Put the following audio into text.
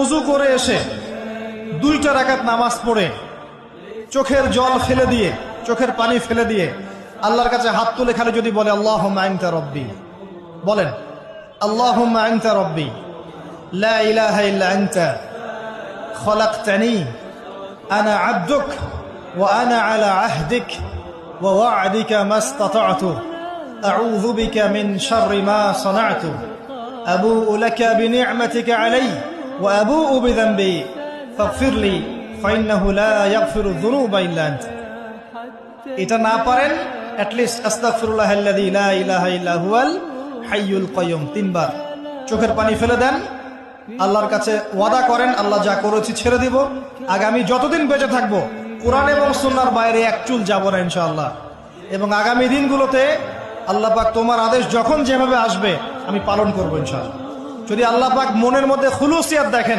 উজু করে এসে দুইটা রাকাত নামাজ পড়ে, চোখের জল ফেলে দিয়ে, চোখের পানি ফেলে দিয়ে আল্লাহর কাছে হাত তুলে খালি যদি বলে আল্লাহ আইনতা রব্বি। বলেন আল্লাহ আইনতা রব্বি। খলাকতানি। আনা আনা আলা এটা না পারেন তিনবার। চোখের পানি ফেলে দেন। আল্লাহর কাছে ওয়াদা করেন, আল্লাহ যা করেছি ছেড়ে দিব। আগামী যতদিন বেঁচে থাকব, কোরআন এবং সুন্নাহর বাইরে এক চুল যাব না ইনশাআল্লাহ। এবং আগামী দিনগুলোতে আল্লাহ পাক তোমার আদেশ যখন যেভাবে আসবে, আমি পালন করব ইনশাআল্লাহ। যদি আল্লাহ পাক মনের মধ্যে খুলুসিয়াত দেখেন